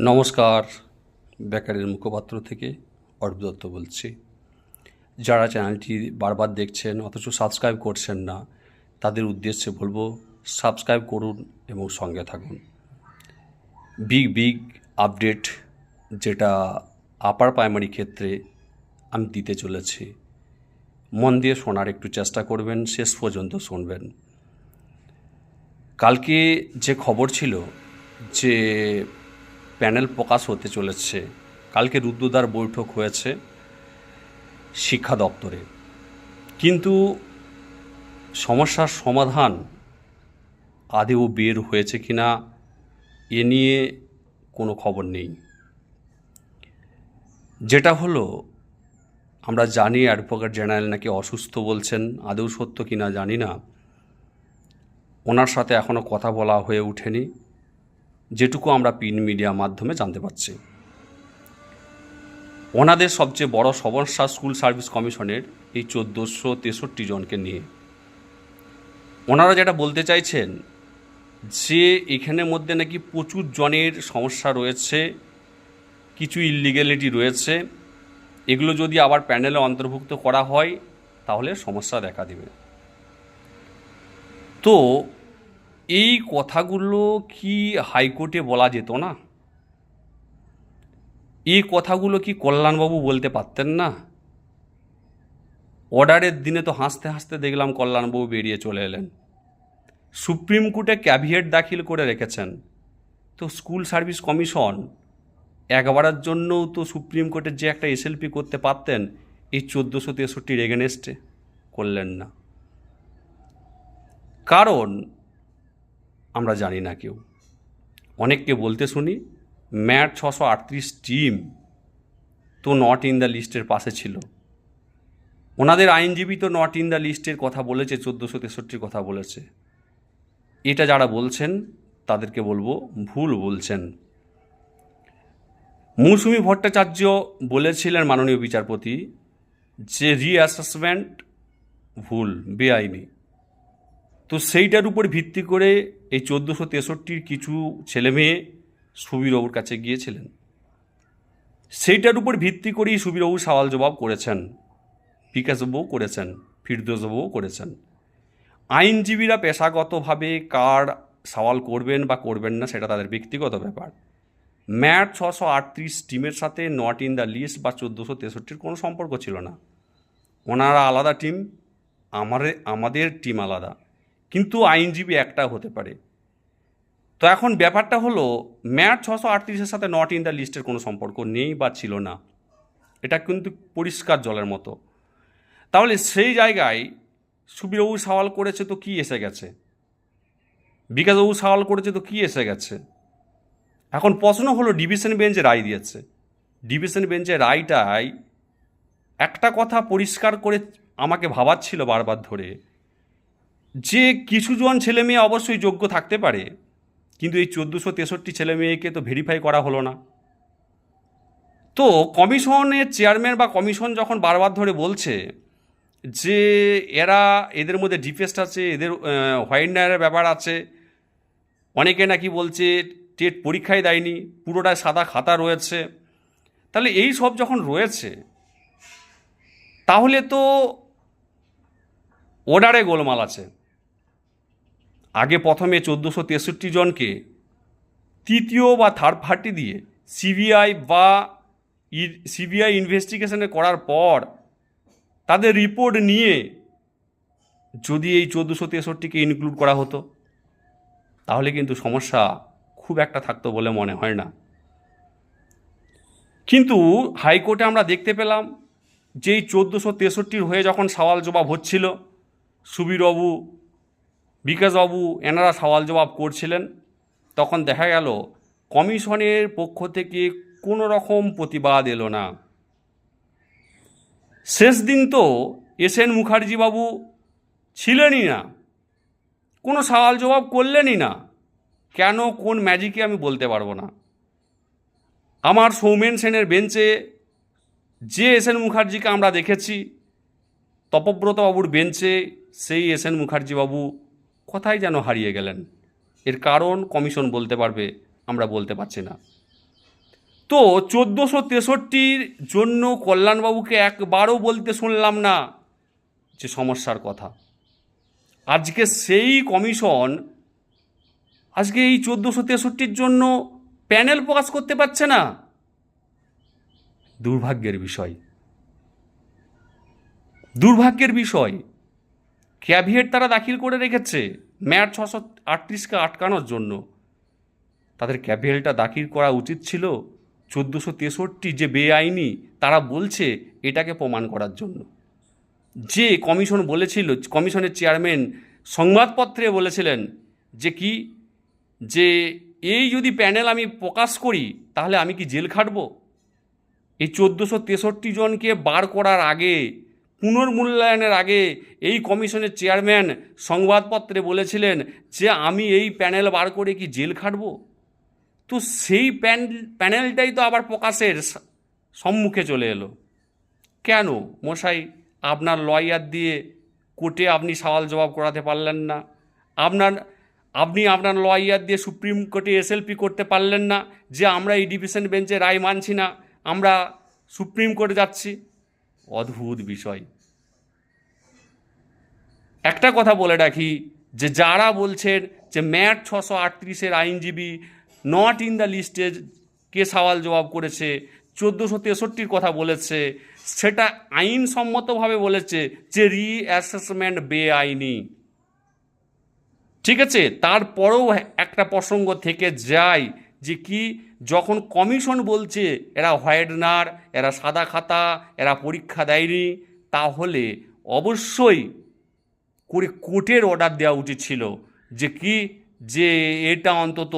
নমস্কার, বেকারের মুখপাত্র থেকে অর্প দত্ত বলছি। যারা চ্যানেলটি বারবার দেখছেন অথচ সাবস্ক্রাইব করছেন না, তাদের উদ্দেশ্যে বলব সাবস্ক্রাইব করুন এবং সঙ্গে থাকুন। বিগ বিগ আপডেট যেটা আপার প্রাইমারি ক্ষেত্রে আমি দিতে চলেছি। মন দিয়ে শোনার একটু চেষ্টা করবেন, শেষ পর্যন্ত শুনবেন। কালকে যে খবর ছিল যে প্যানেল প্রকাশ হতে চলেছে। কালকে রুদ্রদার বৈঠক হয়েছে শিক্ষা দপ্তরে। কিন্তু সমস্যার সমাধান আদেও বের হয়েছে কি না এ নিয়ে কোনো খবর নেই। যেটা হলো, আমরা জানি অ্যাডভোকেট জেনারেল নাকি অসুস্থ বলছেন আদৌ সত্য কি না জানি না। ওনার সাথে এখনও কথা বলা হয়ে ওঠেনি। যেটুকু আমরা প্রিন্ট মিডিয়ার মাধ্যমে জানতে পারছি। ওনাদের সবচেয়ে বড় সমস্যা স্কুল সার্ভিস কমিশনের এই চোদ্দোশো তেষট্টি জনকে নিয়ে। ওনারা যেটা বলতে চাইছেন, যে এখানের মধ্যে নাকি প্রচুর জনের সমস্যা রয়েছে, কিছু ইলিগ্যালিটি রয়েছে, এগুলো যদি আবার প্যানেলে অন্তর্ভুক্ত করা হয়, তাহলে সমস্যা দেখা দেবে। তো এই কথাগুলো কি হাইকোর্টে বলা যেত না? এই কথাগুলো কি কল্যাণবাবু বলতে পারতেন না? অর্ডারের দিনে তো হাসতে হাসতে দেখলাম কল্যাণবাবু বেরিয়ে চলে এলেন। সুপ্রিম কোর্টে ক্যাভিয়েট দাখিল করে রেখেছেন। তো স্কুল সার্ভিস কমিশন একবারের জন্যও তো সুপ্রিম কোর্টের যে একটা এসএলপি করতে পারতেন, এই চোদ্দোশো তেষট্টির এগেনেস্টে করলেন না। কারণ আমরা জানি না কেউ। অনেককে বলতে শুনি, ম্যাট ছশো আটত্রিশ টিম তো নট ইন দ্য লিস্টের পাশে ছিল। ওনাদের আইনজীবী তো নট ইন দ্য লিস্টের কথা বলেছে, চোদ্দোশো তেষট্টির কথা বলেছে। এটা যারা বলছেন, তাদেরকে বলব, ভুল বলছেন। মৌসুমি ভট্টাচার্য বলেছিলেন মাননীয় বিচারপতি যে রিঅ্যাসেসমেন্ট ভুল, বেআইনি। তো সেইটার উপর ভিত্তি করে এই চোদ্দোশো তেষট্টির কিছু ছেলে মেয়ে সুবীরবাবুর কাছে গিয়েছিলেন। সেইটার উপর ভিত্তি করেই সুবীরবাবু সওয়াল জবাব করেছেন বিকাশবাবু করেছেন ফিরদোসবাবু করেছেন। আইনজীবীরা পেশাগতভাবে কার সওয়াল করবেন বা করবেন না সেটা তাদের ব্যক্তিগত ব্যাপার। ম্যাট ছশো আটত্রিশ টিমের সাথে নট ইন দ্য লিস্ট বা চোদ্দোশো তেষট্টির কোনো সম্পর্ক ছিল না। ওনারা আলাদা টিম আমাদের আমাদের টিম আলাদা। কিন্তু আইনজীবী একটা হতে পারে। তো এখন ব্যাপারটা হলো, ম্যাট ছশো আটত্রিশের সাথে নট ইন দ্য লিস্টের কোনো সম্পর্ক নেই বা ছিল না। এটা কিন্তু পরিষ্কার জলের মতো। তাহলে সেই জায়গায় সুবীরবাবু সওয়াল করেছে তো কি এসে গেছে? বিকাশবাবু সওয়াল করেছে তো কি এসে গেছে? এখন প্রশ্ন হলো, ডিভিশন বেঞ্চে রায় দিয়েছে। ডিভিশন বেঞ্চে রায়টাই একটা কথা পরিষ্কার করে আমাকে ভাবাচ্ছিল বারবার ধরে। যে কিছুজন ছেলে মেয়ে অবশ্যই যোগ্য থাকতে পারে, কিন্তু এই চোদ্দোশো তেষট্টি ছেলে মেয়েকে তো ভেরিফাই করা হলো না। তো কমিশনের চেয়ারম্যান বা কমিশন যখন বারবার ধরে বলছে যে এরা এদের মধ্যে ডিফেস্ট আছে, এদের হোয়াইটনারের ব্যাপার আছে, অনেকে নাকি বলছে টেট পরীক্ষায় দেয়নি, পুরোটাই সাদা খাতা রয়েছে। তাহলে এই সব যখন রয়েছে, তাহলে তো অর্ডারে গোলমাল আছে। আগে প্রথমে চোদ্দোশো তেষট্টি জনকে, তৃতীয় বা থার্ড পার্টি দিয়ে সিবিআই বা সিবিআই ইনভেস্টিগেশনে করার পর তাদের রিপোর্ট নিয়ে যদি এই চোদ্দোশো তেষট্টিকে ইনক্লুড করা হতো, তাহলে কিন্তু সমস্যা খুব একটা থাকতো বলে মনে হয় না। কিন্তু হাইকোর্টে আমরা দেখতে পেলাম যে এই চোদ্দোশো তেষট্টির হয়ে যখন সওয়াল জবাব হচ্ছিল, সুবীরবাবু বিকাশবাবু এনারা সওয়াল জবাব করছিলেন। তখন দেখা গেল, কমিশনের পক্ষ থেকে কোনো রকম প্রতিবাদ এলো না। শেষ দিন তো এস এন মুখার্জিবাবু ছিলেনই না। কোনো সওয়াল জবাব করলেনই না। কেন, কোন ম্যাজিকে আমি বলতে পারব না। আমার সৌমেন সেনের বেঞ্চে যে এস এন মুখার্জিকে আমরা দেখেছি, তপব্রতবাবুর বেঞ্চে সেই এস এন মুখার্জিবাবু কোথায় যেন হারিয়ে গেলেন। এর কারণ কমিশন বলতে পারবে, আমরা বলতে পারছি না। তো চোদ্দোশো তেষট্টির জন্য কল্যাণবাবুকে একবারও বলতে শুনলাম না যে সমস্যার কথা। আজকে সেই কমিশন আজকে এই চোদ্দোশো তেষট্টির জন্য প্যানেল প্রকাশ করতে পারছে না। দুর্ভাগ্যের বিষয়। দুর্ভাগ্যের বিষয়। ক্যাভিয়েট তারা দাখিল করে রেখেছে ম্যাট ছশো আটত্রিশকে আটকানোর জন্য। তাদের ক্যাভিয়েটটা দাখিল করা উচিত ছিল চোদ্দোশো তেষট্টি যে বেআইনি তারা বলছে এটাকে প্রমাণ করার জন্য। যে কমিশন বলেছিল, কমিশনের চেয়ারম্যান সংবাদপত্রে বলেছিলেন যে কি, যে এই যদি প্যানেল আমি প্রকাশ করি তাহলে আমি কি জেল খাটব? এই চোদ্দোশো তেষট্টি জনকে বার করার আগে পুনর্মূল্যায়নের আগে এই কমিশনের চেয়ারম্যান সংবাদপত্রে বলেছিলেন যে আমি এই প্যানেল বার করে কি জেল খাটব? তো সেই প্যান, প্যানেলটাই তো আবার প্রকাশের সম্মুখে চলে এলো। কেন মশাই? আপনার লয়ার দিয়ে কোর্টে আপনি সওয়াল জবাব করাতে পারলেন না। আপনার, আপনি আপনার লয়ার দিয়ে সুপ্রিম কোর্টে এসএলপি করতে পারলেন না যে আমরা এই ডিভিশন বেঞ্চে রায় মানছি না, আমরা সুপ্রিম কোর্টে যাচ্ছি। অদ্ভুত বিষয়। একটা কথা বলে রাখি যে যারা বলছেন যে ম্যাট ছশো আটত্রিশের আইনজীবী নট ইন দ্য লিস্টে কে সওয়াল জবাব করেছে, চোদ্দোশো তেষট্টির কথা বলেছে, সেটা আইনসম্মতভাবে বলেছে যে রিঅ্যাসেসমেন্ট বেআইনি। ঠিক আছে? তারপরেও একটা প্রসঙ্গ থেকে যায় যে কি যখন কমিশন বলছে এরা হোয়াইটনার এরা সাদা খাতা, এরা পরীক্ষা দেয়নি, তাহলে অবশ্যই করে কোর্টের অর্ডার দেওয়া উচিত ছিল যে কি, যে এটা অন্তত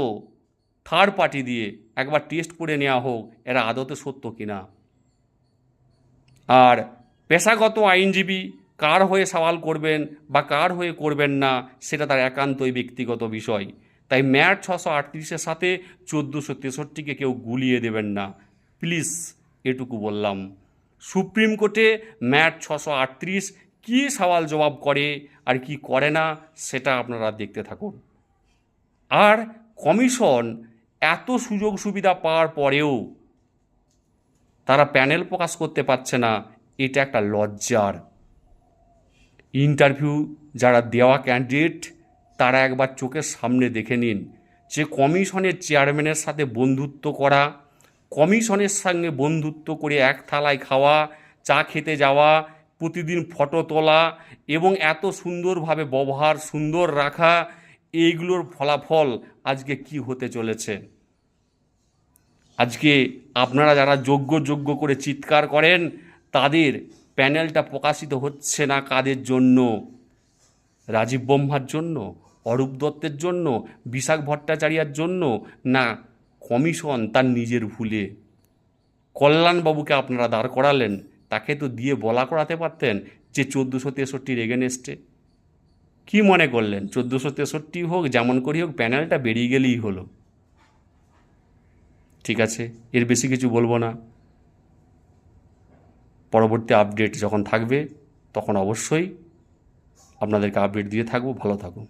থার্ড পার্টি দিয়ে একবার টেস্ট করে নেওয়া হোক, এরা আদতে সত্য কিনা। আর পেশাগত আইনজীবী কার হয়ে সওয়াল করবেন বা কার হয়ে করবেন না, সেটা তার একান্তই ব্যক্তিগত বিষয়। তাই ম্যাট ছশো আটত্রিশের সাথে চোদ্দোশো তেষট্টিকে কেউ গুলিয়ে দেবেন না। প্লিজ, এটুকু বললাম। সুপ্রিম কোর্টে ম্যাট ছশো আটত্রিশ কী সওয়াল জবাব করে আর কি করে না, সেটা আপনারা দেখতে থাকুন। আর কমিশন এত সুযোগ সুবিধা পাওয়ার পরেও তারা প্যানেল প্রকাশ করতে পারছে না, এটা একটা লজ্জার। ইন্টারভিউ যারা দেওয়া ক্যান্ডিডেট তারা একবার চোখের সামনে দেখে নিন যে কমিশনের চেয়ারম্যানের সাথে বন্ধুত্ব করা, কমিশনের সঙ্গে বন্ধুত্ব করে এক থালায় খাওয়া, চা খেতে যাওয়া, প্রতিদিন ফটো তোলা এবং এত সুন্দরভাবে ব্যবহার সুন্দর রাখা, এইগুলোর ফলাফল আজকে কি হতে চলেছে? আজকে আপনারা যারা যোগ্য যোগ্য করে চিৎকার করেন, তাদের প্যানেলটা প্রকাশিত হচ্ছে না কাদের জন্য? রাজীব ব্রহ্মার জন্য? অরূপ দত্তের জন্য, বিশাখ ভট্টাচার্যার জন্য, না, কমিশন তার নিজের ভুলে। কল্যাণবাবুকে আপনারা দাঁড় করালেন, তাকে তো দিয়ে বলা করাতে পারতেন যে চোদ্দোশো তেষট্টির এগেনেস্টে কি মনে করলেন? চোদ্দোশো তেষট্টি হোক, যেমন করি হোক, প্যানেলটা বেরিয়ে গেলেই হলো। ঠিক আছে, এর বেশি কিছু বলব না। পরবর্তী আপডেট যখন থাকবে, তখন অবশ্যই আপনাদেরকে আপডেট দিয়ে থাকব। ভালো থাকুন।